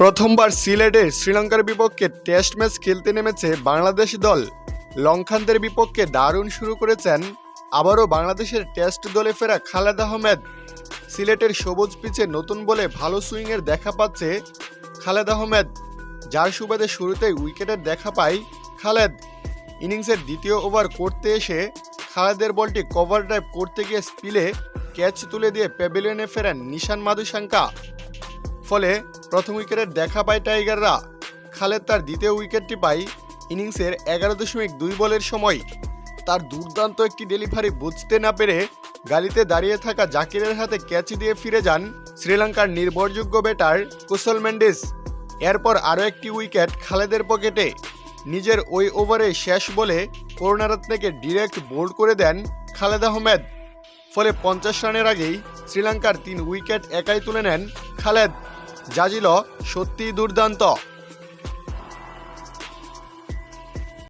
প্রথমবার সিলেটে শ্রীলঙ্কার বিপক্ষে টেস্ট ম্যাচ খেলতে নেমেছে বাংলাদেশ দল। লঙ্কানদের বিপক্ষে দারুণ শুরু করেছেন আবারও বাংলাদেশের টেস্ট দলে ফেরা খালেদ আহমেদ। সিলেটের সবুজ পিচে নতুন বলে ভালো সুইংয়ের দেখা পাচ্ছে খালেদ আহমেদ। যার সুবাদে শুরুতেই উইকেটের দেখা পায় খালেদ। ইনিংসের দ্বিতীয় ওভার করতে এসে খালেদের বলটি কভার ড্রাইভ করতে গিয়ে স্পিলে ক্যাচ তুলে দিয়ে প্যাভিলিয়নে ফেরেন নিশান মাধুশঙ্কা ফলে প্রথম উইকেটের দেখা পায় টাইগাররা। খালেদ তার দ্বিতীয় উইকেটটি পায় ইনিংসের এগারো দশমিক দুই বলের সময়। তার দুর্দান্ত একটি ডেলিভারি বুঝতে না পেরে গালিতে দাঁড়িয়ে থাকা জাকিরের হাতে ক্যাচ দিয়ে ফিরে যান শ্রীলঙ্কার নির্ভরযোগ্য ব্যাটার কুশল মেন্ডিস। এরপর আরও একটি উইকেট খালেদের পকেটে। নিজের ওই ওভারে শেষ বলে করুণারত্নেকে ডিরেক্ট বোল্ড করে দেন খালেদ আহমেদ। ফলে পঞ্চাশ রানের আগেই শ্রীলঙ্কার তিন উইকেট একাই তুলে নেন খালেদ। যা সত্যি দুর্দান্ত।